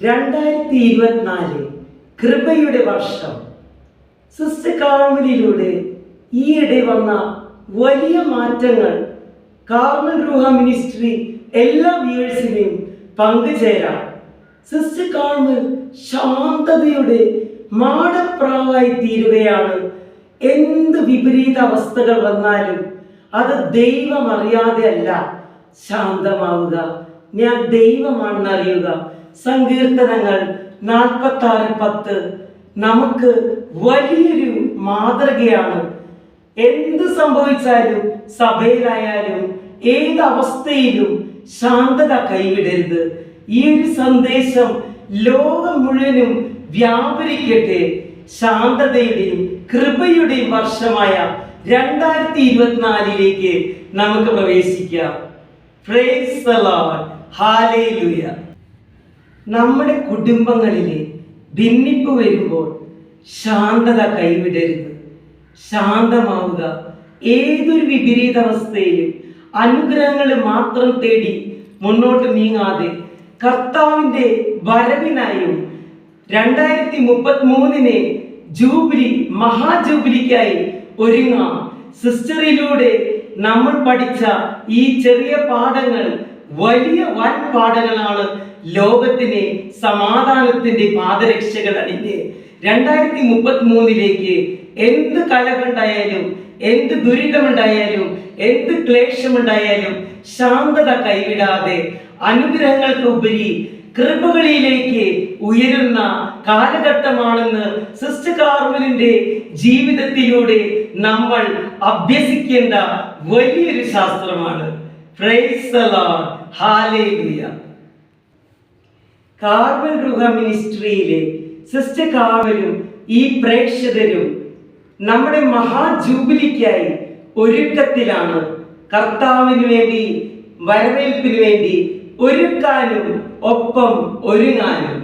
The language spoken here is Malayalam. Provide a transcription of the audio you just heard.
രണ്ടായിരത്തി ഇരുപത്തിനാല് കൃപയുടെ വർഷം. സിസ്റ്റർ കാർമലിലൂടെ ഈയിടെ വന്ന വലിയ മാറ്റങ്ങൾ കാർമൽ റൂഹ മിനിസ്ട്രി എല്ലാ വ്യൂവേഴ്സിനെയും പങ്കുചേരാം. സിസ്റ്റർ കാർമൽ ശാന്തതയുടെ മാടപ്രാവായി തീരുകയാണ്. എന്ത് വിപരീത അവസ്ഥകൾ വന്നാലും അത് ദൈവം അറിയാതെ അല്ല. ശാന്തമാവുക. ഞാൻ ദൈവമാണെന്ന് അറിയുക. സങ്കീർത്തനങ്ങൾ നാൽപ്പത്തി ആറ് പത്ത്. നമുക്ക് വലിയൊരു മാതൃകയാണ്. എന്ത് സംഭവിച്ചാലും സഭയിലായാലും ഏത് അവസ്ഥയിലും ശാന്തത കൈവിടരുത്. ഈ ഒരു സന്ദേശം ലോകം മുഴുവനും വ്യാപരിക്കട്ടെ. ശാന്തതയുടെയും കൃപയുടെയും വർഷമായ രണ്ടായിരത്തി ഇരുപത്തിനാലിലേക്ക് നമുക്ക് പ്രവേശിക്കാം. നമ്മുടെ കുടുംബങ്ങളിലെ ഭിന്നിപ്പ് വരുമ്പോൾ ശാന്തത കൈവിടരുത്. ശാന്തമാവുക. ഏതൊരു വിപരീതാവസ്ഥയിലും അനുഗ്രഹങ്ങൾ മാത്രം തേടി മുന്നോട്ട് നീങ്ങാതെ കർത്താവിന്റെ വരവിനായും രണ്ടായിരത്തി മുപ്പത്തി മൂന്നിന് ജൂബിലി മഹാജൂബിലിക്കായി ഒരുങ്ങാം. സിസ്റ്ററിലൂടെ നമ്മൾ പഠിച്ച ഈ ചെറിയ പാഠങ്ങൾ വലിയ വൻ പാഠങ്ങളാണ് ലോകത്തിന് സമാധാനത്തിന്റെ പാദരക്ഷകൾ അണിഞ്ഞ്. രണ്ടായിരത്തി മുപ്പത്തി മൂന്നിലേക്ക് എന്ത് കലകുണ്ടായാലും എന്ത് ദുരിതമുണ്ടായാലും എന്ത് ക്ലേശമുണ്ടായാലും ശാന്തത കൈവിടാതെ അനുഗ്രഹങ്ങൾക്ക് ഉപരി കൃപകളിലേക്ക് ഉയരുന്ന കാലഘട്ടമാണെന്ന് സിസ്റ്റർ കാർമലിന്റെ ജീവിതത്തിലൂടെ നമ്മൾ അഭ്യസിക്കേണ്ട വലിയൊരു ശാസ്ത്രമാണ്. കാർബൺ ഗൃഹ മിനിസ്ട്രിയിലെ സിസ്റ്റർ കാർവലും ഈ പ്രേക്ഷകരും നമ്മുടെ മഹാജൂബിലിക്കായി ഒരുക്കത്തിലാണ്. കർത്താവിന് വേണ്ടി വരവേൽപ്പിന് വേണ്ടി ഒരുക്കാനും ഒപ്പം ഒരുങ്ങാനും.